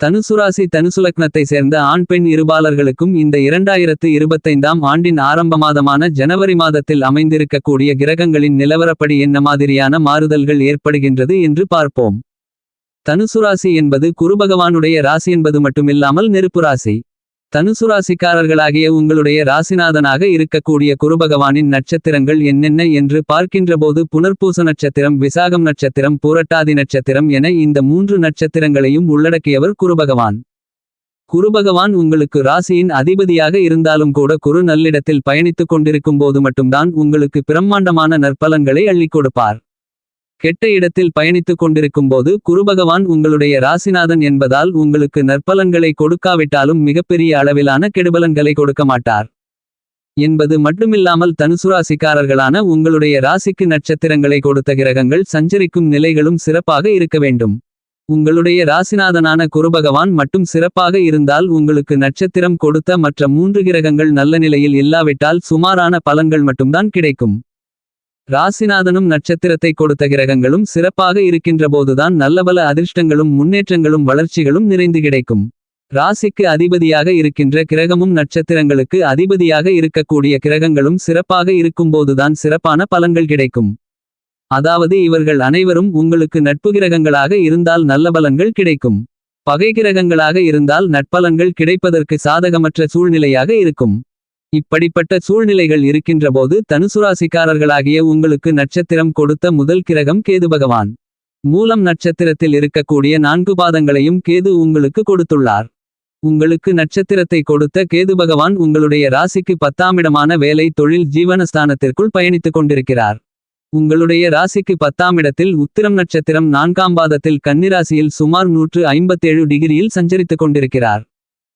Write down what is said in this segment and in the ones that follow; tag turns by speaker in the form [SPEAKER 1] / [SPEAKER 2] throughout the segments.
[SPEAKER 1] தனுசுராசி தனுசுலக்னத்தை சேர்ந்த ஆண் பெண் இருபாலர்களுக்கும் இந்த இரண்டாயிரத்து இருபத்தைந்தாம் ஆண்டின் ஆரம்ப மாதமான ஜனவரி மாதத்தில் அமைந்திருக்கக்கூடிய கிரகங்களின் நிலவரப்படி என்ன மாதிரியான மாறுதல்கள் ஏற்படுகின்றது என்று பார்ப்போம். தனுசுராசி என்பது குருபகவானுடைய ராசி என்பது மட்டுமில்லாமல் நெருப்பு ராசி. தனுசு ராசிக்காரர்களாகிய உங்களுடைய ராசிநாதனாக இருக்கக்கூடிய குருபகவானின் நட்சத்திரங்கள் என்னென்ன என்று பார்க்கின்றபோது புனர்பூச நட்சத்திரம் விசாகம் நட்சத்திரம் பூரட்டாதி நட்சத்திரம் என இந்த மூன்று நட்சத்திரங்களையும் உள்ளடக்கியவர் குருபகவான். குருபகவான் உங்களுக்கு ராசியின் அதிபதியாக இருந்தாலும் கூட குரு நல்லிடத்தில் பயணித்துக் கொண்டிருக்கும் போது மட்டும்தான் உங்களுக்கு பிரம்மாண்டமான நற்பலன்களை அள்ளிக் கொடுப்பார். கெட்ட இடத்தில் பயணித்துக் கொண்டிருக்கும் போது குருபகவான் உங்களுடைய ராசிநாதன் என்பதால் உங்களுக்கு நற்பலன்களை கொடுக்காவிட்டாலும் மிகப்பெரிய அளவிலான கெடுபலன்களை கொடுக்க மாட்டார். என்பது மட்டுமில்லாமல் தனுசுராசிக்காரர்களான உங்களுடைய ராசிக்கு நட்சத்திரங்களை கொடுத்த கிரகங்கள் சஞ்சரிக்கும் நிலைகளும் சிறப்பாக இருக்க வேண்டும். உங்களுடைய ராசிநாதனான குருபகவான் மட்டும் சிறப்பாக இருந்தால் உங்களுக்கு நட்சத்திரம் கொடுத்த மற்ற மூன்று கிரகங்கள் நல்ல நிலையில் இல்லாவிட்டால் சுமாரான பலன்கள் மட்டும்தான் கிடைக்கும். ராசிநாதனும் நட்சத்திரத்தை கொடுத்த கிரகங்களும் சிறப்பாக இருக்கின்றபோதுதான் நல்லபல அதிர்ஷ்டங்களும் முன்னேற்றங்களும் வளர்ச்சிகளும் நிறைந்து கிடைக்கும். ராசிக்கு அதிபதியாக இருக்கின்ற கிரகமும் நட்சத்திரங்களுக்கு அதிபதியாக இருக்கக்கூடிய கிரகங்களும் சிறப்பாக இருக்கும்போதுதான் சிறப்பான பலன்கள் கிடைக்கும். அதாவது இவர்கள் அனைவரும் உங்களுக்கு நட்பு கிரகங்களாக இருந்தால் நல்ல பலன்கள் கிடைக்கும். பகை கிரகங்களாக இருந்தால் நட்பலன்கள் கிடைப்பதற்கு சாதகமற்ற சூழ்நிலையாக இருக்கும். இப்படிப்பட்ட சூழ்நிலைகள் இருக்கின்றபோது தனுசுராசிக்காரர்களாகிய உங்களுக்கு நட்சத்திரம் கொடுத்த முதல் கிரகம் கேது பகவான். மூலம் நட்சத்திரத்தில் இருக்கக்கூடிய நான்கு பாதங்களையும் கேது உங்களுக்கு கொடுத்துள்ளார். உங்களுக்கு நட்சத்திரத்தை கொடுத்த கேது பகவான் உங்களுடைய ராசிக்கு பத்தாமிடமான வேலை தொழில் ஜீவனஸ்தானத்திற்குள் பயணித்துக் கொண்டிருக்கிறார். உங்களுடைய ராசிக்கு பத்தாம் இடத்தில் உத்திரம் நட்சத்திரம் நான்காம் பாதத்தில் கன்னிராசியில் சுமார் நூற்று ஐம்பத்தேழு டிகிரியில் சஞ்சரித்துக் கொண்டிருக்கிறார்.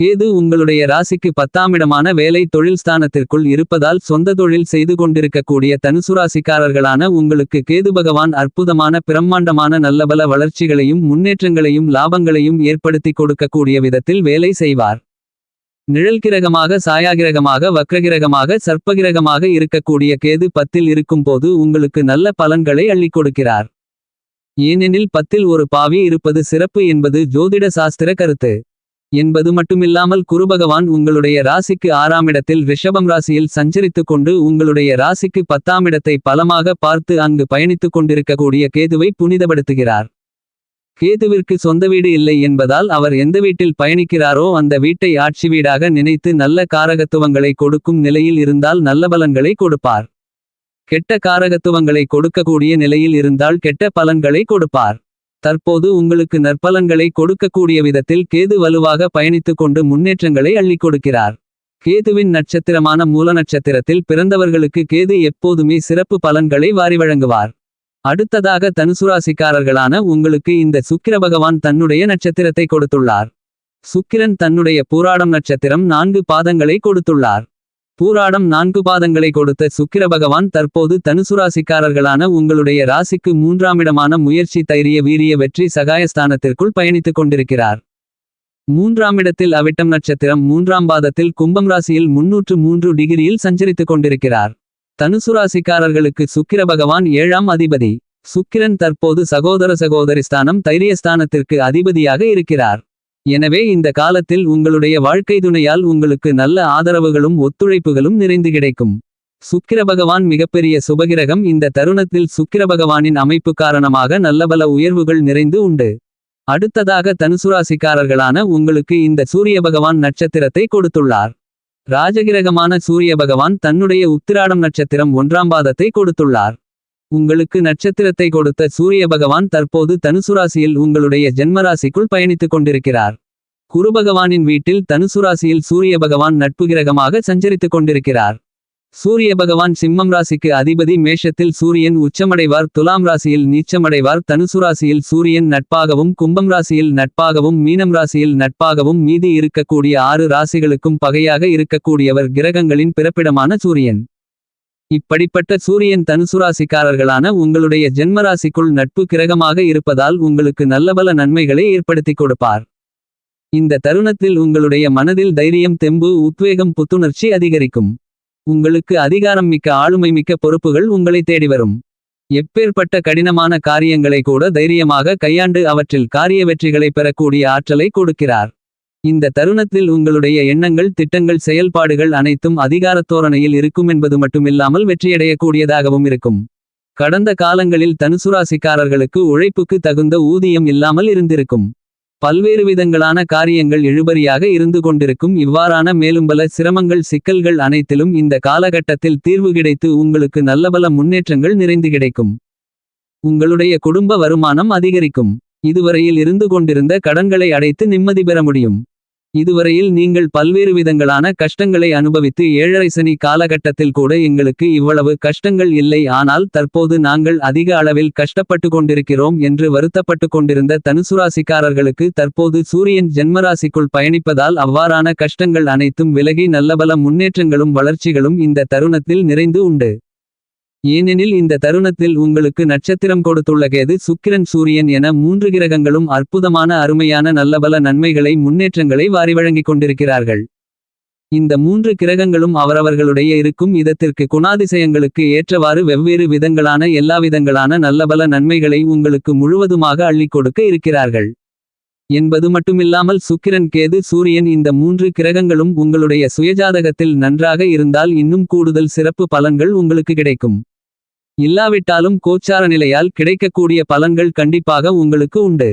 [SPEAKER 1] கேது உங்களுடைய ராசிக்கு பத்தாமிடமான வேலை தொழில் ஸ்தானத்திற்குள் இருப்பதால் சொந்த தொழில் செய்து கொண்டிருக்கக்கூடிய தனுசுராசிக்காரர்களான உங்களுக்கு கேது பகவான் அற்புதமான பிரம்மாண்டமான நல்லபல வளர்ச்சிகளையும் முன்னேற்றங்களையும் லாபங்களையும் ஏற்படுத்தி கொடுக்கக்கூடிய விதத்தில் வேலை செய்வார். நிழல்கிரகமாக சாயாகிரகமாக வக்ரகிரகமாக சர்ப்பகிரகமாக இருக்கக்கூடிய கேது பத்தில் இருக்கும்போது உங்களுக்கு நல்ல பலன்களை அள்ளிக் கொடுக்கிறார். ஏனெனில் பத்தில் ஒரு பாவி இருப்பது சிறப்பு என்பது ஜோதிட சாஸ்திர கருத்து. என்பது மட்டுமில்லாமல் குருபகவான் உங்களுடைய ராசிக்கு ஆறாம் இடத்தில் ரிஷபம் ராசியில் சஞ்சரித்துக் கொண்டு உங்களுடைய ராசிக்கு பத்தாம் இடத்தை பலமாக பார்த்து அங்கு பயணித்துக் கொண்டிருக்கக்கூடிய கேதுவை புனிதப்படுத்துகிறார். கேதுவிற்கு சொந்த வீடு இல்லை என்பதால் அவர் எந்த வீட்டில் பயணிக்கிறாரோ அந்த வீட்டை ஆட்சி வீடாக நினைத்து நல்ல காரகத்துவங்களை கொடுக்கும் நிலையில் இருந்தால் நல்ல பலன்களை கொடுப்பார். கெட்ட காரகத்துவங்களை கொடுக்கக்கூடிய நிலையில் இருந்தால் கெட்ட பலன்களை கொடுப்பார். தற்போது உங்களுக்கு நற்பலன்களை கொடுக்கக்கூடிய விதத்தில் கேது வலுவாக பயணித்துக் கொண்டு முன்னேற்றங்களை அள்ளிக் கொடுக்கிறார் கேதுவின் நட்சத்திரமான மூல நட்சத்திரத்தில் பிறந்தவர்களுக்கு கேது எப்போதுமே சிறப்பு பலன்களை வாரி வழங்குவார். அடுத்ததாக தனுசுராசிக்காரர்களான உங்களுக்கு இந்த சுக்கிர பகவான் தன்னுடைய நட்சத்திரத்தை கொடுத்துள்ளார். சுக்கிரன் தன்னுடைய பூராடம் நட்சத்திரம் நான்கு பாதங்களை கொடுத்துள்ளார். பூராடம் நான்கு பாதங்களை கொடுத்த சுக்கிர பகவான் தற்போது தனுசுராசிக்காரர்களான உங்களுடைய ராசிக்கு மூன்றாமிடமான முயற்சி தைரிய வீரிய வெற்றி சகாயஸ்தானத்திற்குள் பயணித்துக் கொண்டிருக்கிறார். மூன்றாமிடத்தில் அவிட்டம் நட்சத்திரம் மூன்றாம் பாதத்தில் கும்பம் ராசியில் முன்னூற்று மூன்று டிகிரியில் சஞ்சரித்துக் கொண்டிருக்கிறார். தனுசுராசிக்காரர்களுக்கு சுக்கிர பகவான் ஏழாம் அதிபதி. சுக்கிரன் தற்போது சகோதர சகோதரி ஸ்தானம் தைரியஸ்தானத்திற்கு அதிபதியாக இருக்கிறார். எனவே இந்த காலத்தில் உங்களுடைய வாழ்க்கை துணையால் உங்களுக்கு நல்ல ஆதரவுகளும் ஒத்துழைப்புகளும் நிறைந்து கிடைக்கும். சுக்கிர பகவான் மிகப்பெரிய சுபகிரகம். இந்த தருணத்தில் சுக்கிர பகவானின் அமைப்பு காரணமாக நல்லபல உயர்வுகள் நிறைந்து உண்டு. அடுத்ததாக தனுசுராசிக்காரர்களான உங்களுக்கு இந்த சூரிய பகவான் நட்சத்திரத்தை கொடுத்துள்ளார். ராஜகிரகமான சூரிய பகவான் தன்னுடைய உத்திராடம் நட்சத்திரம் ஒன்றாம் பாதத்தை கொடுத்துள்ளார். உங்களுக்கு நட்சத்திரத்தை கொடுத்த சூரிய பகவான் தற்போது தனுசுராசியில் உங்களுடைய ஜென்மராசிக்குள் பயணித்துக் கொண்டிருக்கிறார். குருபகவானின் வீட்டில் தனுசுராசியில் சூரிய பகவான் நட்பு கிரகமாக சஞ்சரித்துக் கொண்டிருக்கிறார். சூரிய பகவான் சிம்மம் ராசிக்கு அதிபதி மேஷத்தில் சூரியன் உச்சமடைவார். துலாம் ராசியில் நீச்சமடைவார். தனுசு ராசியில் சூரியன் நட்பாகவும் கும்பம் ராசியில் நட்பாகவும் மீனம் ராசியில் நட்பாகவும் மீதி இருக்கக்கூடிய ஆறு ராசிகளுக்கும் பகையாக இருக்கக்கூடியவர் கிரகங்களின் பிறப்பிடமான சூரியன். இப்படிப்பட்ட சூரியன் தனுசுராசிக்காரர்களான உங்களுடைய ஜென்மராசிக்குள் நட்பு கிரகமாக இருப்பதால் உங்களுக்கு நல்லபல நன்மைகளை ஏற்படுத்திக் கொடுப்பார். இந்த தருணத்தில் உங்களுடைய மனதில் தைரியம் தெம்பு உத்வேகம் புத்துணர்ச்சி அதிகரிக்கும். உங்களுக்கு அதிகாரம் மிக்க ஆளுமை மிக்க பொறுப்புகள் உங்களை தேடி வரும். எப்பேற்பட்ட கடினமான காரியங்களை கூட தைரியமாக கையாண்டு அவற்றில் காரிய வெற்றிகளை பெறக்கூடிய ஆற்றலை கொடுக்கிறார். இந்த தருணத்தில் உங்களுடைய எண்ணங்கள் திட்டங்கள் செயல்பாடுகள் அனைத்தும் அதிகாரத் தோரணையில் இருக்கும் என்பது மட்டுமில்லாமல் வெற்றியடையக்கூடியதாகவும் இருக்கும். கடந்த காலங்களில் தனுசுராசிக்காரர்களுக்கு உழைப்புக்கு தகுந்த ஊதியம் இல்லாமல் இருந்திருக்கும். பல்வேறு விதங்களான காரியங்கள் இழுபறியாக இருந்து கொண்டிருக்கும். இவ்வாறான மேலும் பல சிரமங்கள் சிக்கல்கள் அனைத்திலும் இந்த காலகட்டத்தில் தீர்வு கிடைத்து உங்களுக்கு நல்லபல முன்னேற்றங்கள் நிறைந்து கிடைக்கும். உங்களுடைய குடும்ப வருமானம் அதிகரிக்கும். இதுவரையில் இருந்து கொண்டிருந்த கடன்களை அடைத்து நிம்மதி பெற முடியும். இதுவரையில் நீங்கள் பல்வேறு விதங்களான கஷ்டங்களை அனுபவித்து ஏழரை சனி காலகட்டத்தில் கூட எங்களுக்கு இவ்வளவு கஷ்டங்கள் இல்லை. ஆனால் தற்போது நாங்கள் அதிக அளவில் கஷ்டப்பட்டு கொண்டிருக்கிறோம் என்று வருத்தப்பட்டு கொண்டிருந்த தனுசுராசிக்காரர்களுக்கு தற்போது சூரியன் ஜென்மராசிக்குள் பயணிப்பதால் அவ்வாறான கஷ்டங்கள் அனைத்தும் விலகி நல்லபல முன்னேற்றங்களும் வளர்ச்சிகளும் இந்த தருணத்தில் நிறைந்து உண்டு. ஏனெனில் இந்த தருணத்தில் உங்களுக்கு நட்சத்திரம் கொடுத்துள்ள கேது சுக்கிரன் சூரியன் என மூன்று கிரகங்களும் அற்புதமான அருமையான நல்லபல நன்மைகளை முன்னேற்றங்களை வாரி வழங்கிக் கொண்டிருக்கிறார்கள். இந்த மூன்று கிரகங்களும் அவரவர்களுடைய இருக்கும் இதத்திற்கு குணாதிசயங்களுக்கு ஏற்றவாறு வெவ்வேறு விதங்களான எல்லாவிதங்களான நல்லபல நன்மைகளை உங்களுக்கு முழுவதுமாக அள்ளிக் கொடுக்க இருக்கிறார்கள். என்பது மட்டுமில்லாமல் சுக்கிரன் கேது சூரியன் இந்த மூன்று கிரகங்களும் உங்களுடைய சுயஜாதகத்தில் நன்றாக இருந்தால் இன்னும் கூடுதல் சிறப்பு பலன்கள் உங்களுக்கு கிடைக்கும். இல்லாவிட்டாலும் கோச்சார நிலையால் கிடைக்கக்கூடிய பலன்கள் கண்டிப்பாக உங்களுக்கு உண்டு.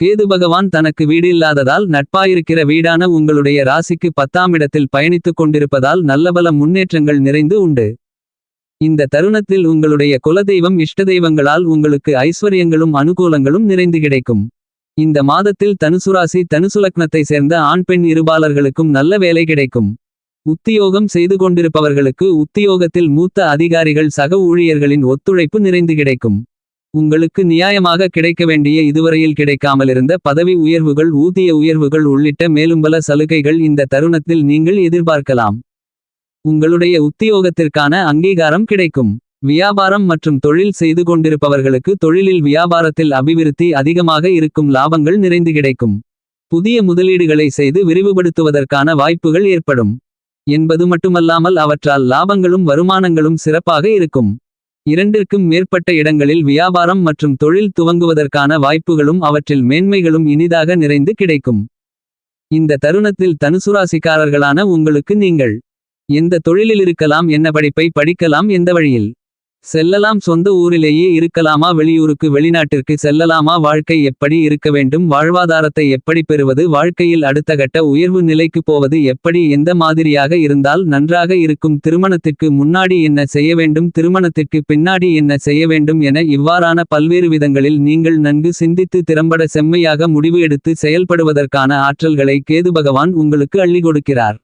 [SPEAKER 1] கேது பகவான் தனக்கு வீடு இல்லாததால் நட்பாயிருக்கிற வீடான உங்களுடைய ராசிக்கு பத்தாம் இடத்தில் பயணித்துக் கொண்டிருப்பதால் நல்லபல முன்னேற்றங்கள் நிறைந்து உண்டு. இந்த தருணத்தில் உங்களுடைய குலதெய்வம் இஷ்ட தெய்வங்களால் உங்களுக்கு ஐஸ்வர்யங்களும் அனுகூலங்களும் நிறைந்து கிடைக்கும். இந்த மாதத்தில் தனுசுராசி தனுசுலக்னத்தை சேர்ந்த ஆண் பெண் இருபாலர்களுக்கும் நல்ல வேலை கிடைக்கும். உத்தியோகம் செய்து கொண்டிருப்பவர்களுக்கு உத்தியோகத்தில் மூத்த அதிகாரிகள் சக ஊழியர்களின் ஒத்துழைப்பு நிறைந்து கிடைக்கும். உங்களுக்கு நியாயமாக கிடைக்க வேண்டிய இதுவரையில் கிடைக்காமலிருந்த பதவி உயர்வுகள் ஊதிய உயர்வுகள் உள்ளிட்ட மேலும் பல சலுகைகள் இந்த தருணத்தில் நீங்கள் எதிர்பார்க்கலாம். உங்களுடைய உத்தியோகத்திற்கான அங்கீகாரம் கிடைக்கும். வியாபாரம் மற்றும் தொழில் செய்து கொண்டிருப்பவர்களுக்கு தொழிலில் வியாபாரத்தில் அபிவிருத்தி அதிகமாக இருக்கும் லாபங்கள் நிறைந்து கிடைக்கும். புதிய முதலீடுகளை செய்து விரிவுபடுத்துவதற்கான வாய்ப்புகள் ஏற்படும். என்பது மட்டுமல்லாமல் அவற்றால் லாபங்களும் வருமானங்களும் சிறப்பாக இருக்கும். இரண்டிற்கும் மேற்பட்ட இடங்களில் வியாபாரம் மற்றும் தொழில் துவங்குவதற்கான வாய்ப்புகளும் அவற்றில் மேன்மைகளும் இனிதாக நிறைந்து கிடைக்கும். இந்த தருணத்தில் தனுசுராசிக்காரர்களான உங்களுக்கு நீங்கள் எந்த தொழிலில் இருக்கலாம் என்ன படிப்பை படிக்கலாம் எந்த வழியில்? செல்லலாம் சொந்த ஊரிலேயே இருக்கலாமா? வெளியூருக்கு வெளிநாட்டிற்கு செல்லலாமா? வாழ்க்கை எப்படி இருக்க வேண்டும்? வாழ்வாதாரத்தை எப்படி பெறுவது? வாழ்க்கையில் அடுத்த கட்ட உயர்வு நிலைக்கு போவது எப்படி? எந்த மாதிரியாக இருந்தால் நன்றாக இருக்கும்? திருமணத்திற்கு முன்னாடி என்ன செய்ய வேண்டும்? திருமணத்திற்கு பின்னாடி என்ன செய்ய வேண்டும்? என இவ்வாறான பல்வேறு விதங்களில் நீங்கள் நன்கு சிந்தித்து திறம்பட செம்மையாக முடிவு எடுத்து செயல்படுவதற்கான ஆற்றல்களை கேது பகவான் உங்களுக்கு அள்ளி கொடுக்கிறார்.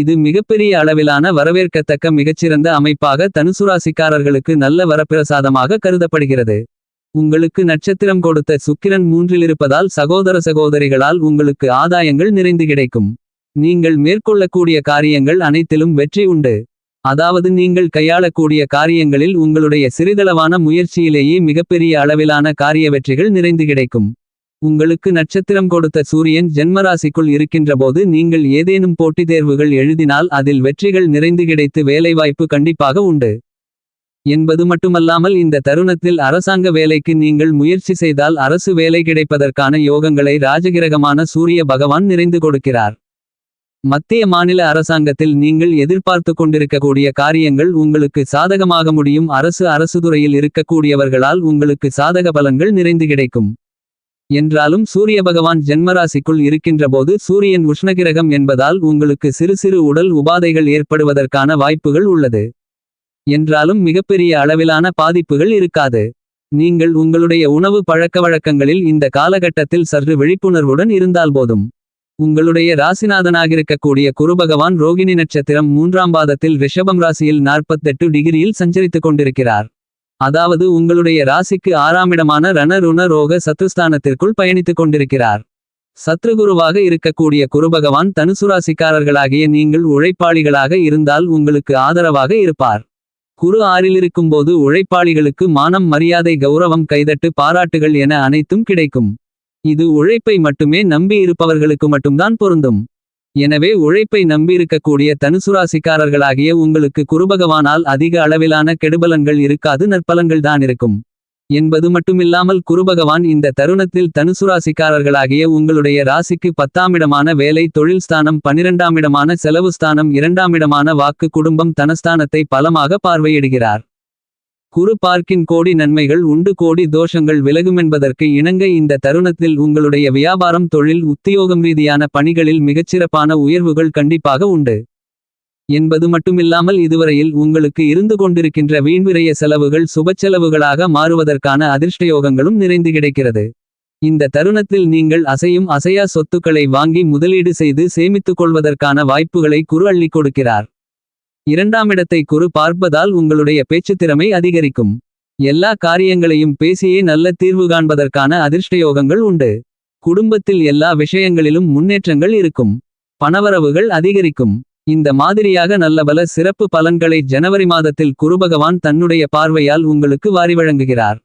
[SPEAKER 1] இது மிகப்பெரிய அளவிலான வரவேற்கத்தக்க மிகச்சிறந்த அமைப்பாக தனுசுராசிக்காரர்களுக்கு நல்ல வரப்பிரசாதமாக கருதப்படுகிறது. உங்களுக்கு நட்சத்திரம் கொடுத்த சுக்கிரன் மூன்றிலிருப்பதால் சகோதர சகோதரிகளால் உங்களுக்கு ஆதாயங்கள் நிறைந்து கிடைக்கும். நீங்கள் மேற்கொள்ளக்கூடிய காரியங்கள் அனைத்திலும் வெற்றி உண்டு. அதாவது நீங்கள் கையாளக்கூடிய காரியங்களில் உங்களுடைய சிறிதளவான முயற்சியிலேயே மிகப்பெரிய அளவிலான காரிய வெற்றிகள் நிறைந்து கிடைக்கும். உங்களுக்கு நட்சத்திரம் கொடுத்த சூரியன் ஜென்மராசிக்குள் இருக்கின்றபோது நீங்கள் ஏதேனும் போட்டித் தேர்வுகள் எழுதினால் அதில் வெற்றிகள் நிறைந்து கிடைத்து வேலைவாய்ப்பு கண்டிப்பாக உண்டு. என்பது மட்டுமல்லாமல் இந்த தருணத்தில் அரசாங்க வேலைக்கு நீங்கள் முயற்சி செய்தால் அரசு வேலை கிடைப்பதற்கான யோகங்களை ராஜகிரகமான சூரிய பகவான் நிறைந்து கொடுக்கிறார். மத்திய மாநில அரசாங்கத்தில் நீங்கள் எதிர்பார்த்து கொண்டிருக்கக்கூடிய காரியங்கள் உங்களுக்கு சாதகமாக முடியும். அரசு அரசு துறையில் இருக்கக்கூடியவர்களால் உங்களுக்கு சாதக பலன்கள் நிறைந்து கிடைக்கும். என்றாலும் சூரிய பகவான் ஜென்மராசிக்குள் இருக்கின்றபோது சூரியன் உஷ்ணகிரகம் என்பதால் உங்களுக்கு சிறு சிறு உடல் உபாதைகள் ஏற்படுவதற்கான வாய்ப்புகள் உள்ளது. என்றாலும் மிகப்பெரிய அளவிலான பாதிப்புகள் இருக்காது. நீங்கள் உங்களுடைய உணவு பழக்கவழக்கங்களில் இந்த காலகட்டத்தில் சற்று விழிப்புணர்வுடன் இருந்தால் போதும். உங்களுடைய ராசிநாதனாகிருக்கக்கூடிய குருபகவான் ரோகிணி நட்சத்திரம் மூன்றாம் பாதத்தில் ரிஷபம் ராசியில் நாற்பத்தெட்டு டிகிரியில் சஞ்சரித்துக் கொண்டிருக்கிறார். அதாவது உங்களுடைய ராசிக்கு ஆறாமிடமான ரணருண ரோக சத்ருஸ்தானத்திற்குள் பயணித்துக் கொண்டிருக்கிறார். சத்ருகுருவாக இருக்கக்கூடிய குருபகவான் தனுசுராசிக்காரர்களாகிய நீங்கள் உழைப்பாளிகளாக இருந்தால் உங்களுக்கு ஆதரவாக இருப்பார். குரு ஆறிலிருக்கும்போது உழைப்பாளிகளுக்கு மானம் மரியாதை கௌரவம் கைதட்டு பாராட்டுகள் என அனைத்தும் கிடைக்கும். இது உழைப்பை மட்டுமே நம்பி இருப்பவர்களுக்கு மட்டும்தான் பொருந்தும். எனவே உழைப்பை நம்பியிருக்கக்கூடிய தனுசுராசிக்காரர்களாகிய உங்களுக்கு குருபகவானால் அதிக அளவிலான கெடுபலன்கள் இருக்காது நற்பலன்கள் தான் இருக்கும். என்பது மட்டுமில்லாமல் குருபகவான் இந்த தருணத்தில் தனுசுராசிக்காரர்களாகிய உங்களுடைய ராசிக்கு பத்தாமிடமான வேலை தொழில் ஸ்தானம் பனிரெண்டாமிடமான செலவு ஸ்தானம் இரண்டாமிடமான வாக்கு குடும்பம் தனஸ்தானத்தை பலமாக பார்வையிடுகிறார். குரு பார்க்கின் கோடி நன்மைகள் உண்டு கோடி தோஷங்கள் விலகுமென்பதற்கு இணங்க இந்த தருணத்தில் உங்களுடைய வியாபாரம் தொழில் உத்தியோகம் ரீதியான பணிகளில் மிகச்சிறப்பான உயர்வுகள் கண்டிப்பாக உண்டு. என்பது மட்டுமில்லாமல் இதுவரையில் உங்களுக்கு இருந்து கொண்டிருக்கின்ற வீண்விரைய செலவுகள் சுபச்செலவுகளாக மாறுவதற்கான அதிர்ஷ்டயோகங்களும் நிறைந்து கிடைக்கிறது. இந்த தருணத்தில் நீங்கள் அசையும் அசையா சொத்துக்களை வாங்கி முதலீடு செய்து சேமித்துக் கொள்வதற்கான வாய்ப்புகளை குரு அள்ளிக் கொடுக்கிறார். இரண்டாமிடத்தை குரு பார்ப்பதால் உங்களுடைய பேச்சுத் திறமை அதிகரிக்கும். எல்லா காரியங்களையும் பேசியே நல்ல தீர்வு காண்பதற்கான அதிர்ஷ்டயோகங்கள் உண்டு. குடும்பத்தில் எல்லா விஷயங்களிலும் முன்னேற்றங்கள் இருக்கும். பணவரவுகள் அதிகரிக்கும். இந்த மாதிரியாக நல்லபல சிறப்பு பலன்களை ஜனவரி மாதத்தில் குருபகவான் தன்னுடைய பார்வையால் உங்களுக்கு வாரி வழங்குகிறார்.